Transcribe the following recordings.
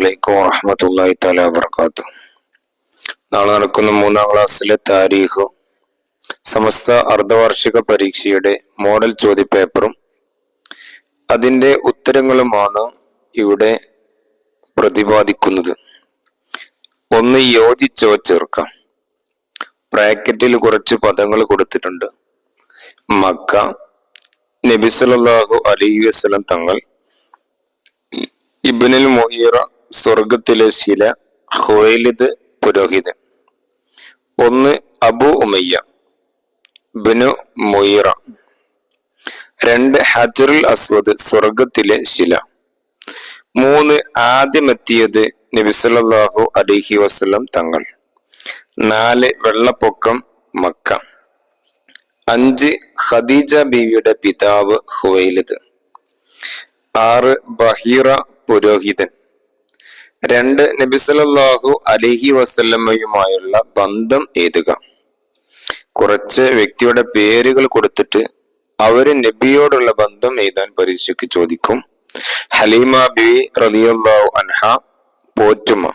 വലൈക്കും വറഹമത്തല്ലാഹി തല വർക്കാത്തു നാളെ നടക്കുന്ന മൂന്നാം ക്ലാസ്സിലെ താരീഖ്. സമസ്ത അർദ്ധവാർഷിക പരീക്ഷയുടെ മോഡൽ ചോദ്യപേപ്പറും അതിന്റെ ഉത്തരങ്ങളുമാണ് ഇവിടെ പ്രതിപാദിക്കുന്നത്. ഒന്ന് യോജിച്ചോ ചേർക്കാം. ബ്രാക്കറ്റിൽ കുറച്ച് പദങ്ങൾ കൊടുത്തിട്ടുണ്ട്. മക്ക നബിസലാഹു അലൈഹി വസ്ലം തങ്ങൾ ഇബ്നുൽ മൊഹീറ സ്വർഗത്തിലെ ശില ഹുവൈലിദ് പുരോഹിതൻ. ഒന്ന് അബു ഉമയ്യ ബിനു മൊയ്റ. രണ്ട് ഹജറുൽ അസ്വദ് സ്വർഗത്തിലെ ശില. മൂന്ന് ആദ്യമെത്തിയത് നബിസല്ലാഹു അലിഹി വസ്ലം തങ്ങൾ. നാല് വെള്ളപ്പൊക്കം മക്ക. അഞ്ച് ഖദീജ ബീവിയുടെ പിതാവ് ഹുവൈലിദ്. ആറ് ബഹീറ പുരോഹിതൻ. രണ്ട് നബി നബിസലല്ലാഹു അലഹി വസല്ലമ്മയുമായുള്ള ബന്ധം എഴുതുക. കുറച്ച് വ്യക്തിയുടെ പേരുകൾ കൊടുത്തിട്ട് അവർ നബിയോടുള്ള ബന്ധം എഴുതാൻ പരീക്ഷയ്ക്ക് ചോദിക്കും. ഹലീമ ബി റലിയല്ലാഹു അൻഹ പോറ്റുമ.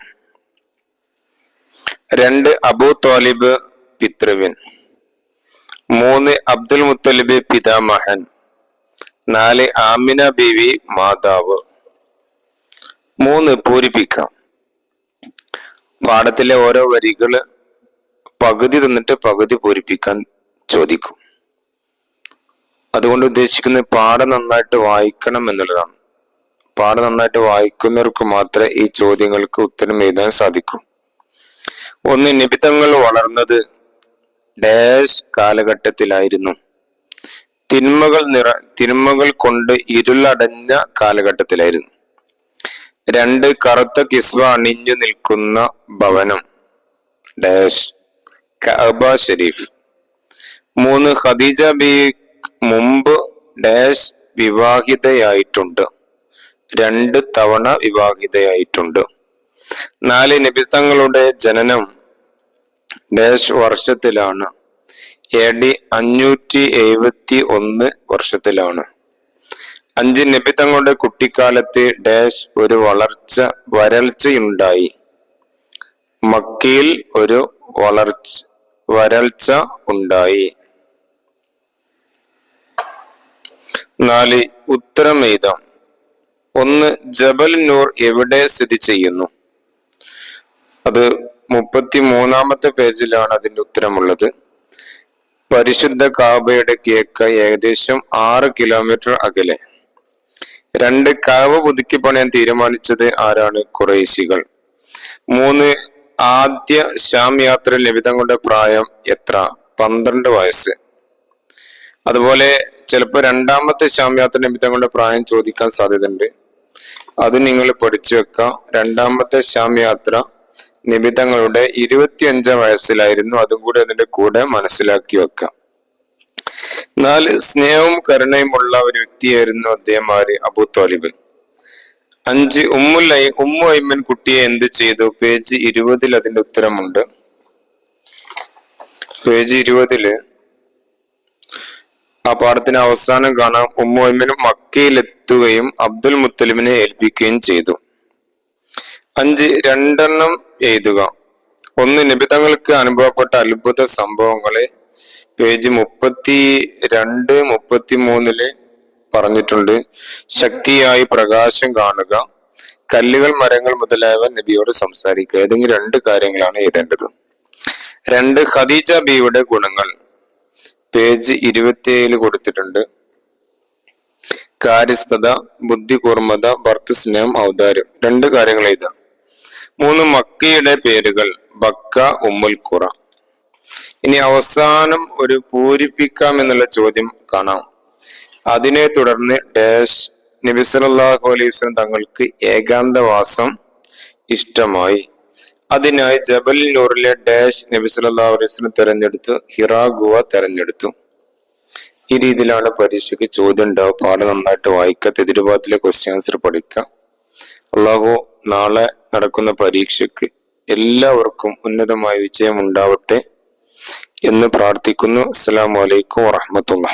രണ്ട് അബു താലിബ് പിത്രവിൻ മൂന്ന് അബ്ദുൽ മുത്തലിബ് പിതാമഹൻ. നാല് ആമിന ബീവി മാതാവ്. മൂന്ന് പൂരിപ്പിക്കാം. പാഠത്തിലെ ഓരോ വരികൾ പകുതി തന്നിട്ട് പകുതി പൂരിപ്പിക്കാൻ ചോദിക്കും. അതുകൊണ്ട് ഉദ്ദേശിക്കുന്നത് പാഠം നന്നായിട്ട് വായിക്കണം എന്നുള്ളതാണ്. പാഠം നന്നായിട്ട് വായിക്കുന്നവർക്ക് മാത്രമേ ഈ ചോദ്യങ്ങൾക്ക് ഉത്തരം എഴുതാൻ സാധിക്കൂ. ഒന്ന് നിബിതങ്ങൾ വളർന്നത് ഡാഷ് കാലഘട്ടത്തിലായിരുന്നു. തിന്മകൾ നിറ തിന്മകൾ കൊണ്ട് ഇരുളടഞ്ഞ കാലഘട്ടത്തിലായിരുന്നു. രണ്ട് കറുത്ത കിസ്വ അണിഞ്ഞു നിൽക്കുന്ന ഭവനം. ഡാഷ്. Kaaba Sharif. മൂന്ന് ഖദീജ ബി മുമ്പ് ഡാഷ് വിവാഹിതയായിട്ടുണ്ട്. രണ്ട് തവണ വിവാഹിതയായിട്ടുണ്ട്. നാല് നബിസ്തങ്ങളുടെ ജനനം ഡാഷ് വർഷത്തിലാണ്. എ ഡി അഞ്ഞൂറ്റി എഴുപത്തി ഒന്ന് വർഷത്തിലാണ്. അഞ്ച് നബി തങ്ങളുടെ കുട്ടിക്കാലത്ത് ഡാഷ് ഒരു വളർച്ച വരൾച്ചയുണ്ടായി. മക്കയിൽ ഒരു വളർച്ച വരൾച്ച ഉണ്ടായി. നാല് ഉത്തരമേതം ഒന്ന് ജബൽ നൂർ എവിടെ സ്ഥിതി ചെയ്യുന്നു? അത് മുപ്പത്തി മൂന്നാമത്തെ പേജിലാണ് അതിന്റെ ഉത്തരമുള്ളത്. പരിശുദ്ധ കാബയുടെ കേക്ക് ഏകദേശം ആറ് കിലോമീറ്റർ അകലെ. രണ്ട് കഴവ് പുതുക്കി പണിയാൻ തീരുമാനിച്ചത് ആരാണ്? കുറേശികൾ മൂന്ന് ആദ്യ ശ്യാം യാത്ര ലഭിതങ്ങളുടെ പ്രായം എത്ര? പന്ത്രണ്ട് വയസ്സ്. അതുപോലെ ചിലപ്പോൾ രണ്ടാമത്തെ ശ്യാം യാത്ര ലഭിതങ്ങളുടെ പ്രായം ചോദിക്കാൻ സാധ്യതയുണ്ട്. അത് നിങ്ങൾ പഠിച്ചു വെക്കാം. രണ്ടാമത്തെ ശ്യാം യാത്ര നിബിതങ്ങളുടെ ഇരുപത്തിയഞ്ചാം വയസ്സിലായിരുന്നു. അതും കൂടി അതിന്റെ കൂടെ മനസ്സിലാക്കി വെക്കാം. നാല് സ്നേഹവും കരുണയുമുള്ള ഒരു വ്യക്തിയായിരുന്നു അദ്ദേഹം ആര് അബു താലിബ്. അഞ്ച് ഉമ്മുലൈ ഉമ്മു ഐമൻ കുട്ടിയെ എന്ത് ചെയ്തു? പേജ് ഇരുപതിൽ അതിന്റെ ഉത്തരമുണ്ട്. പേജ് ഇരുപതിൽ ആ പാഠത്തിന് അവസാനം കാണാം. ഉമ്മു ഐമനും മക്കയിലെത്തുകയും അബ്ദുൽ മുത്തലിമിനെ ഏൽപ്പിക്കുകയും ചെയ്തു. അഞ്ച് രണ്ടെണ്ണം എഴുതുക. ഒന്ന് നിബിതങ്ങൾക്ക് അനുഭവപ്പെട്ട അത്ഭുത സംഭവങ്ങളെ പേജ് മുപ്പത്തി രണ്ട് മുപ്പത്തി മൂന്നിൽ പറഞ്ഞിട്ടുണ്ട്. ശക്തിയായി പ്രകാശം കാണുക കല്ലുകൾ മരങ്ങൾ മുതലായവ നബിയോട് സംസാരിക്കുക. ഏതെങ്കിലും രണ്ട് കാര്യങ്ങളാണ് എഴുതേണ്ടത്. രണ്ട് ഖദീജ ബിയുടെ ഗുണങ്ങൾ. പേജ് ഇരുപത്തിയേഴിൽ കൊടുത്തിട്ടുണ്ട്. കാര്യസ്ഥത ബുദ്ധി കൂർമ്മത ഭർത്തസ്നേഹം ഔദാര്യം. രണ്ട് കാര്യങ്ങൾ എഴുതാം മൂന്ന് മക്കയുടെ പേരുകൾ. ബക്ക ഉമ്മുൽ ഖുറ ഇനി അവസാനം ഒരു പൂരിപ്പിക്കാം എന്നുള്ള ചോദ്യം കാണാം. അതിനെ തുടർന്ന് ഡാഷ് നബിസലാഹു അലൈഹി തങ്ങൾക്ക് ഏകാന്തവാസം ഇഷ്ടമായി. അതിനായി ജബൽ നൂറിലെ ഡാഷ് നബി സല്ലല്ലാഹു അലൈഹി വസല്ലം തെരഞ്ഞെടുത്തു തെരഞ്ഞെടുത്തു. ഈ രീതിയിലാണ് പരീക്ഷയ്ക്ക് ചോദ്യം ഉണ്ടാവും പാഠം നന്നായിട്ട് വായിക്കുക തെതിരുപാത്തിലെ ക്വസ്റ്റ്യൻ ആൻസർ പഠിക്കുക. അള്ളാഹു നാളെ നടക്കുന്ന പരീക്ഷയ്ക്ക് എല്ലാവർക്കും ഉന്നതമായ വിജയം ഉണ്ടാവട്ടെ. എന്ന് പ്രാർത്ഥിക്കുന്നു. അസ്സാം വലൈക്കും വറഹമത്തുള്ള